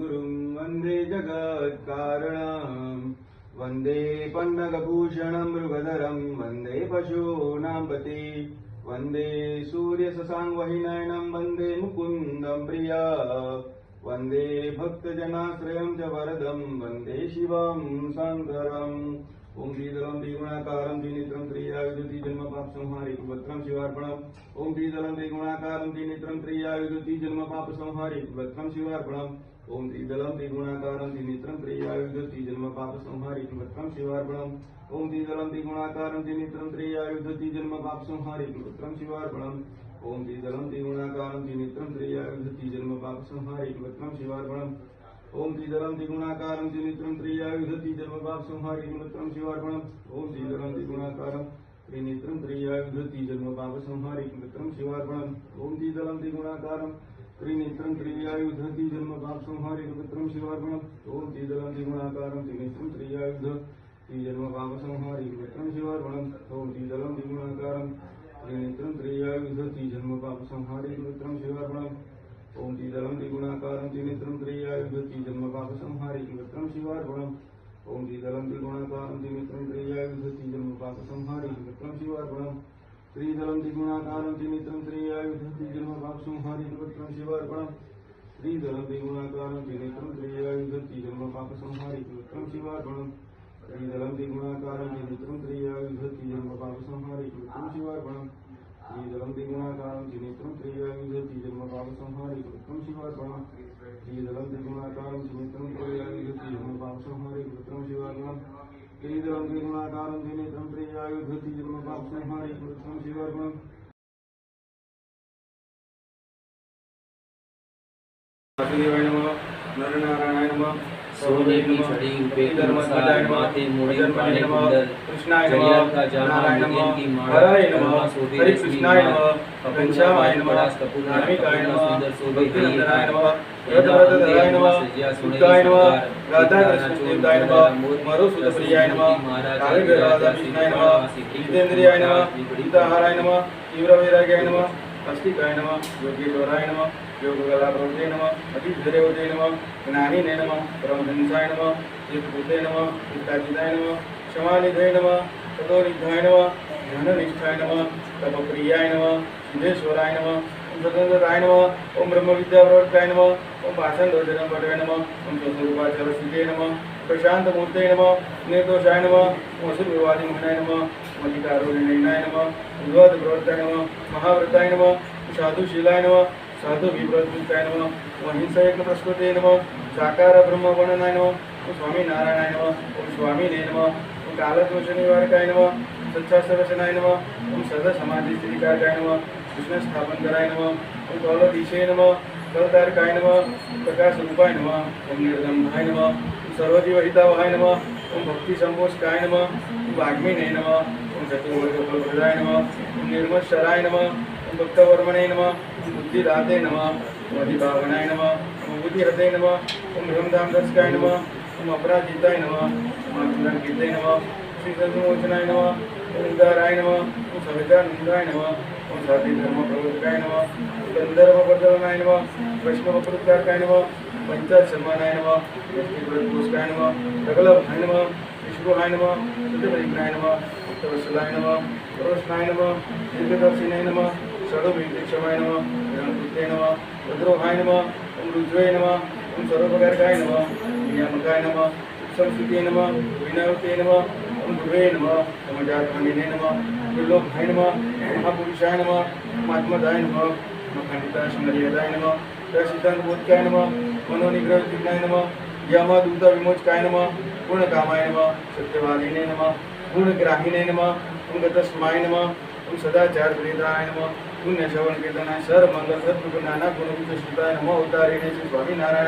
गुरुं वंदे जगत्कारणम्। वंदे पन्नगभूषणं मृगधरं वंदे पशूनां पति। वंदे सूर्यशशाङ्कवहिनयनं वंदे मुकुन्दं प्रिया। वंदे भक्तजनाश्रयं च वरदं, वंदे शिवं शङ्करम्। ॐ श्रीदलं द्विगुणाकारं द्विनेत्रं त्रियायुधति जन्मपाप संहारि कुभद्रं शिवार्पणम्। ॐ श्रीदलं द्विगुणाकारं द्विनेत्रं त्रियायुधति जन्मपाप संहारि कुभद्रं शिवार्पणम्। ॐ श्रीदलं द्विगुणाकारं द्विनेत्रं त्रियायुधति जन्मपाप संहारि कुभद्रं शिवार्पणम्। ॐ श्रीदलं द्विगुणाकारं द्विनेत्रं त्रियायुधति जन्मपाप संहारि कुभद्रं शिवार्पणम्। ॐ श्रीदलं द्विगुणाकारं द्विनेत्रं त्रियायुधति जन्मपाप संहारि कुभद्रं शिवार्पणम्। ॐ श्रीधरं द्विगुणाकारं त्रिनेत्रं त्रियायुधति जन्मपाप संहारि गुणत्रं शिवार्पणम्। ॐ श्रीधरं द्विगुणाकारं त्रिनेत्रं त्रियायुधति जन्मपाप संहारि गुणत्रं शिवार्पणम्। ॐ श्रीधरं द्विगुणाकारं त्रिनेत्रं त्रियायुधति जन्मपाप संहारि गुणत्रं शिवार्पणम् ॐ द्विगुणाकारं त्रिनेत्रं त्रियायुध जन्मपाप संहारि गुणत्रं शिवार्पणम् ॐ श्रीधरं द्विगुणाकारं त्रिनेत्रं त्रियायुधति जन्मपाप संहारि गुणत्रं शिवार्पणम् ओम द्विदलं द्विगुणाकारं द्विनेत्रं त्रय्यायुधति जन्मपापसंहारि किमत्रं शिवार्पणम् ओम द्विदलं द्विगुणाकारं द्विनेत्रं त्रय्यायुधति जन्मपापसंहारि किमत्रं शिवार्पणम् द्विनेत्रं त्रय्यायुधति जन्मपापसंहारि किमत्रं शिवार्पणम् त्रिदलं द्विगुणाकारं द्विनेत्रं त्रय्यायुधति जन्मपापसंहारि किमत्रं शिवार्पणम् द्विगुणाकारं द्विनेत्रं त्रय्यायुधति जन्मपापसंहारि किमत्रं शिवार्पणम् श्रीधरं द्विगुणाकारं त्रिनेत्रं त्रियायुधति जन्मपापसंहारि कृत्रं शिवार्पणम् श्रीधरं द्विगुणाकारं त्रिनेत्रं कृत्रं शिवार्पणम् श्रीधरं द्विगुणाकारं त्रिनेत्रं त्रियायुधति जन्मपापसंहारि कृत्रं शिवार्पणम् वासुदेवाय नमः नरनारायणाय नमः सोने छड़ी पे धर्मध्वजाय माथे मुड़ी अजन्मने कुंडल कृष्णाय नमः नारायण नमः हराय नमः हरि कृष्णाय नमः। પંચાવાય નમઃ નામિકાય નમઃ વિઘ્નધરાય નમઃ રથવરદરાય નમઃ સુદાય નમઃ રાધાકૃષ્ણદેવતાય નમઃ મરુસુદપ્રિયાય નમઃ કાલવ્યરાધાકૃષ્ણાય નમઃ જીતેન્દ્રિયાય નમઃ વિદિતાહારાય નમઃ તીવ્રવૈરાગ્યાય નમઃ અસ્તિકાય નમઃ યોગેશ્વરાય નમઃ યોગકલાપ્રવૃત્તે નમઃ અતિધરેવતે નમઃ જ્ઞાનિને નમઃ પરમહંસાય નમઃ જીતભૂતે નમઃ પિતાજીદાય નમઃ ક્ષમાનિધય નમઃ તતોનિધાય નમઃ नमः तीव्रवैराग्याय नमः अस्तिकाय नमः योगेश्वराय नमः योगकलाप्रभुते नमः अतिधैर्यवते नमः ज्ञानिने नमः परमहंसाय नमः तीर्थभूते नमः तीर्थाजिताय नमः क्षमानिधये नमः ततोनिधाय नमः ध्याननिष्ठाय नमः तपप्रियाय नमः सिद्धेश्वराय नमः ओम सतंद्राय नमः ओम ब्रह्मविद्याप्रवर्ताय नमः ओम भाषणरोचनं पटवे नमः ओम स्वस्वरूपाचरसिद्धे नमः प्रशान्तमूर्ते नमः निर्दोषाय नमः ओम असुरविवादिमोहनाय नमः मतिकारुण्यनाय नमः उद्वादप्रवर्ताय नमः महाव्रताय नमः साधुशीलाय नमः साधु विप्रवृत्ताय नमः महिंसयज्ञप्रस्कृते नमः साकार ब्रह्मवर्णनाय नमः ओम स्वामी नारायणाय नमः ओम स्वामीने नमः ओम कालदोषनिवारकाय नमः सच्चासरसनाय नमः ओम सदा समाधि स्त्रीकारकाय नमः कृष्ण स्थापन कराय नमः ओम कौलदीशे नमः कलतारकाय नमः प्रकाश रूपाय नमः ओम निर्गंधाय नमः ओम सर्वजीवहितावहाय नमः ओम भक्ति संपोषकाय नमः ओम वाग्मिने नमः ओम चतुर्वर्गफलप्रदाय नमः ओम निर्मत्सराय नमः ओम भक्तवर्मणे नमः ओम बुद्धिदाते नमः ओम अधिभावनाय नमः ओम बुद्धिहते नमः ओम हेमधामदर्शकाय नमः ओम अपराजिताय नमः ओम अग्निगीते नमः श्री सद्विमोचनाय नमः ओम उदाराय नमः ओम सवितानंदाय नमः ओम साधी धर्म प्रवर्तकाय नमः ओम गंधर्वप्रदनाय नमः वैष्णवपुरस्कारकाय नमः पंचायत सम्मानाय नमः पुरस्काय नमः सकलभाय नमः विष्णुहाय नमः शुद्धपरिज्ञाय नमः भक्तवत्सलाय नमः रोषणाय नमः दीर्घदर्शिनाय नमः षडुभिक्षमाय नमः गणपत्ये नमः रुद्रोहाय नमः ओम रुद्रय नमः ओम सर्वप्रकारकाय नमः नियामकाय नमः संस्कृते नमः विनवते नमः ओम गुरुवे नमः समाचारखंडिने नमः दुर्लोभाय नमः महापुरुषाय नमः महात्मदाय नमः खंडिता सुंदरियदाय नमः प्रसिद्धांत बोधकाय नमः मनोनिग्रह विघ्नाय नमः यमदूत विमोचकाय नमः गुणकामाय नमः सत्यवादिने नमः गुणग्राहिणे नमः ओम गतस्माय नमः ओम सदाचार प्रेताय नमः पुण्य श्रवण कीर्तनाय सर्व मंगल सत्व नाना गुण विशिष्टाय नमः उदारिणे श्री स्वामी नारायण